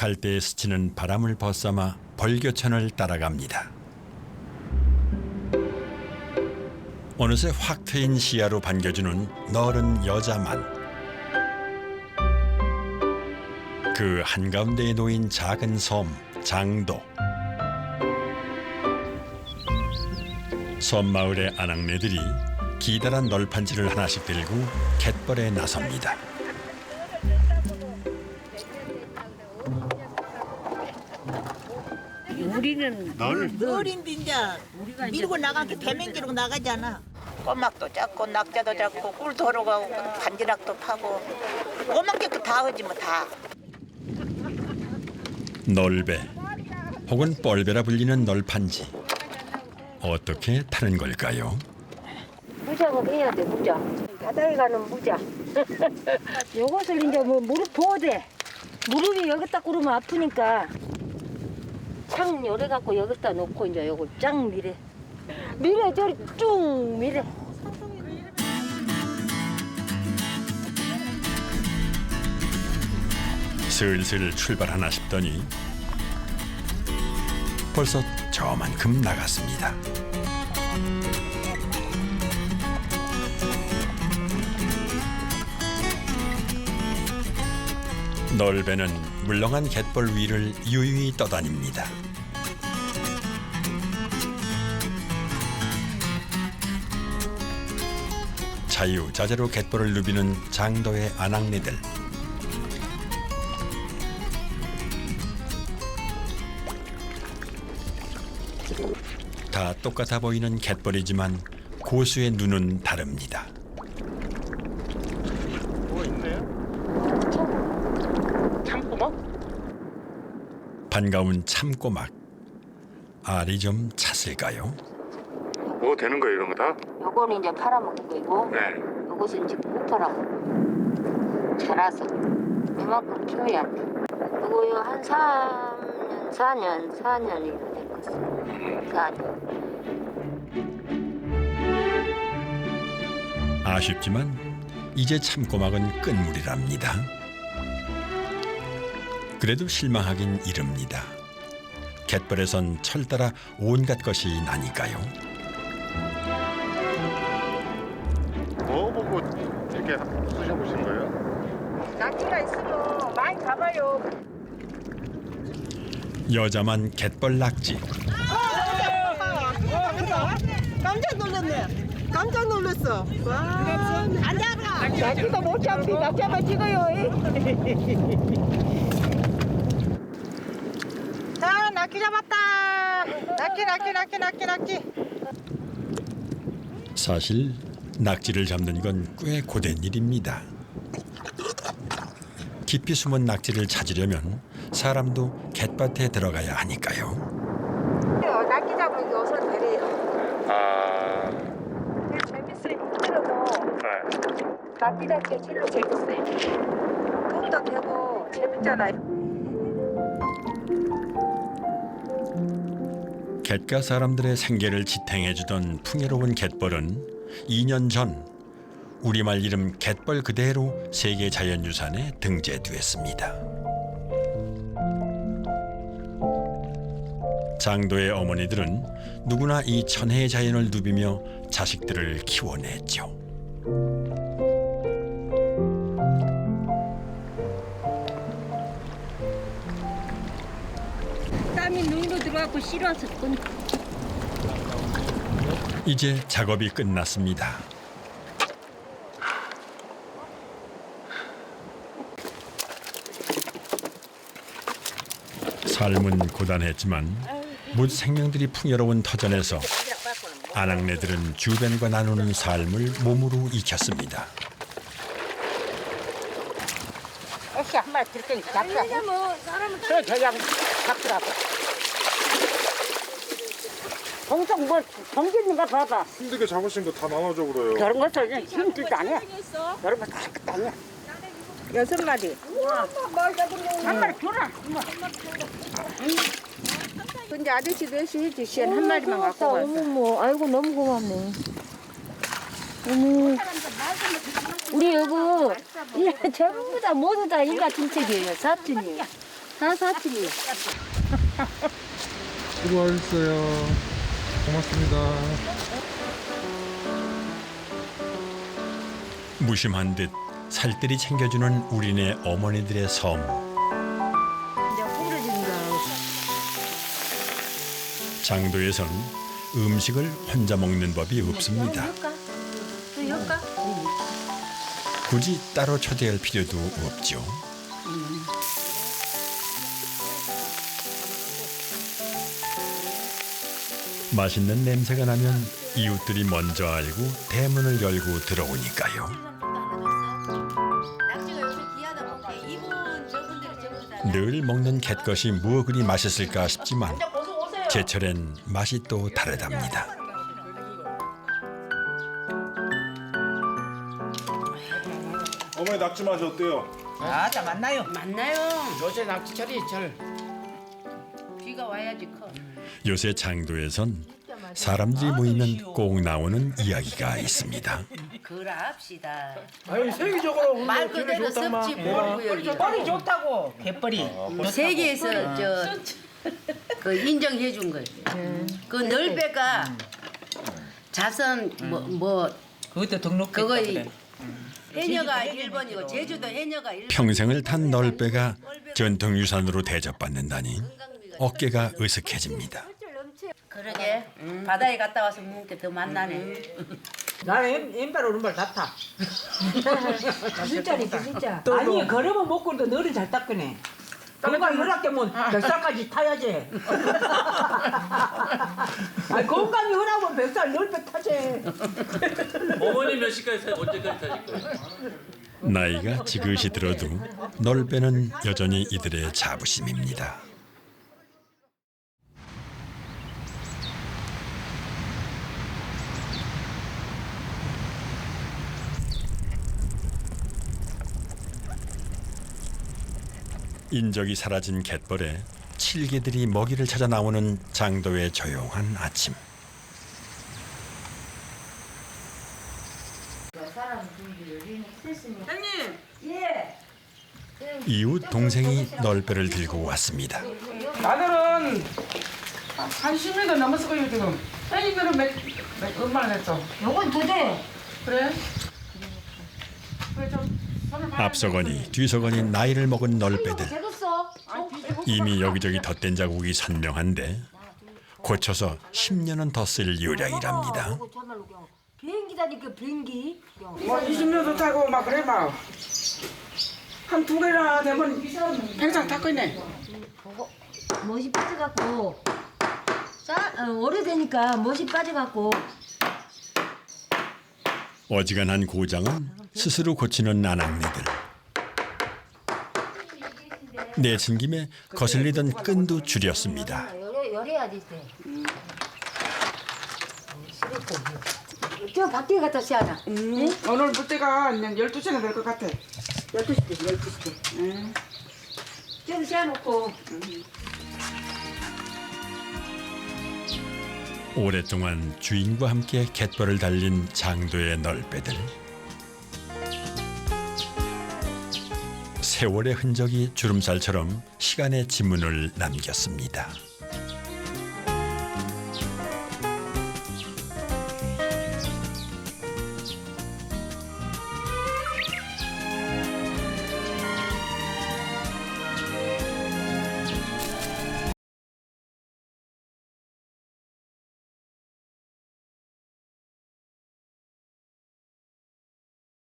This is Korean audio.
갈대에 스치는 바람을 벗삼아 벌교천을 따라갑니다. 어느새 확 트인 시야로 반겨주는 너른 여자만. 그 한가운데에 놓인 작은 섬 장도. 섬 마을의 아낙네들이 기다란 널판지를 하나씩 들고 갯벌에 나섭니다. 우리는 어린데 이제 밀고 나가기 배맹기로 나가잖아. 꼬막도 잡고 낙자도 잡고 꿀 돌아가고 반지락도 파고. 꼬막get도 다 하지 뭐 다. 널배 혹은 뻘배라 불리는 널판지. 어떻게 타는 걸까요? 무작업 해야 돼 무작 바다에 가는 무작 요것을 이제 뭐 무릎 보호대. 무릎이 여기다 꿇으면 아프니까 창 요래 갖고 여기다 놓고 이제 요걸 쫙 미래 미래 저리 쭉 미래 슬슬 출발하나 싶더니 벌써 저만큼 나갔습니다. 널배는 물렁한 갯벌 위를 유유히 떠다닙니다. 자유자재로 갯벌을 누비는 장도의 아낙네들. 다 똑같아 보이는 갯벌이지만 고수의 눈은 다릅니다. 뭐 있네요? 참꼬막? 반가운 참꼬막. 알이 좀 찼을까요? 뭐 되는 거예요 이런 거 다? 요거는 이제 팔아먹는 거고 네. 요것은 이제 못 팔아먹는 자라서 이만큼 키워야 돼 요거요 한 3년 4년 4년이 됐겠어 4년 아쉽지만 이제 참꼬막은 끝물이랍니다. 그래도 실망하긴 이릅니다. 갯벌에선 철 따라 온갖 것이 나니까요. 이렇게 쑤셔보신 거예요? 낙지가 있으면 많이 잡아요. 여자만 갯벌 낙지. 깜짝 놀랐네. 깜짝 놀랐어. 와. 안 잡아. 낙지도 못 잡히 낙지만 찍어요. 자, 낙지 잡았다. 낙지, 낙지, 낙지, 낙지, 낙지. 사실 낙지를 잡는 건 꽤 고된 일입니다. 깊이 숨은 낙지를 찾으려면 사람도 갯밭에 들어가야 하니까요. 낙지 잡는 게 옷을 베래요. 아... 재밌어요. 힘들어도 네. 낙지 잡기 제일로 재밌어요. 돈도 되고 재밌잖아요. 갯가 사람들의 생계를 지탱해주던 풍요로운 갯벌은 2년 전 우리말 이름 갯벌 그대로 세계 자연유산에 등재되었습니다. 장도의 어머니들은 누구나 이 천혜의 자연을 누비며 자식들을 키워냈죠. 땀이 눈으로 들어가고 싫어서 끈 이제 작업이 끝났습니다. 삶은 고단했지만 못 생명들이 풍요로운 터전에서 아낙네들은 주변과 나누는 삶을 몸으로 익혔습니다. 애쉬 한 마리 들테니 잡자. 저 저양 잡더라고. 봉성 뭐 봉지는가 봐봐. 힘들게 잡으신 거 다 나눠줘 그래요. 그런 것을 힘들도 아니야 그런 거다 끝도 아니야. 여섯 마리. 한 마리 줘라 근데 아저씨 몇시 해주시 한 마리만 갖고 어머 갔어. 뭐 아이고 너무 고맙네. 어머. 우리 여기 이 전부 다 모두 다 일가 친척이에요. 사촌이 다 사치리. 수고하셨어요. 고맙습니다. 무심한 듯 살뜰히 챙겨주는 우리네 어머니들의 섬. 장도에선 음식을 혼자 먹는 법이 없습니다. 또? 굳이 따로 초대할 필요도 없죠. 맛있는 냄새가 나면 이웃들이 먼저 알고 대문을 열고 들어오니까요. 늘 먹는 갯것이 무엇 그리 맛있을까 싶지만 제철엔 맛이 또 다르답니다. 어머니 낙지 맛이 어때요? 아자 만나요. 만나요. 요새 낙지철이 절 비가 와야지 커. 요새 장도에선 사람들이 모이면 꼭 나오는 이야기가 있습니다. 그랍시다. 아니 세계적으로 말 그대로 섭지 모르고 여기. 뻘이 좋다고 개뻘이. 세계에서 저 그 인정해 준 걸. 그 널배가 자선 뭐 뭐 그것도 등록. 그거 이 해녀가 일본이고 제주도 해녀가 일본. 평생을 탄 널배가 전통유산으로 대접받는다니 어깨가 으쓱해집니다. 그러게 바다에 갔다 와서 먹는 게 더 맛나네. 나는 왼발 오른발 다 타. 진짜리 진짜. 아니 걸으면 먹고도 너를 잘 닦으네. 건강 허락되면 뱃살까지 타야지. 아 건강이 허락하면 뱃살 넓게 타지. 어머니 몇 시까지 사 언제까지 타실 거예요? 나이가 지그시 들어도 널배는 여전히 이들의 자부심입니다. 인적이 사라진 갯벌에 칠개들이 먹이를 찾아 나오는 장도의 조용한 아침. 이웃 동생이 널배를 들고 왔습니다. 나들은 한 10m 넘었을 거예요 지금. 형님들은 몇, 몇 얼마나 됐어? 요건 두 대. 그래? 앞서거니 뒤서거니 나이를 먹은 널배들 되겠어. 이미 여기저기 덧댄 자국이 선명한데 고쳐서 10년은 더 쓸 요량이랍니다. 비행기다니까 비행기. 뭐 20년도 타고 막 그래 막. 한두 개나 되면 평생 탔겠네. 멋이 빠져갖고. 자, 어, 오래되니까 멋이 빠져갖고. 어지간한 고장은 스스로 고치는 나낙네들. 내친 김에 거슬리던 끈도 줄였습니다. 열해. 저 밖에 갖다 씌하나. 응? 오늘 볼 때가 12시나 될 것 같아. 12시 때, 12시 때. 응. 좀 씌워놓고. 오랫동안 주인과 함께 갯벌을 달린 장도의 널배들. 세월의 흔적이 주름살처럼 시간의 지문을 남겼습니다.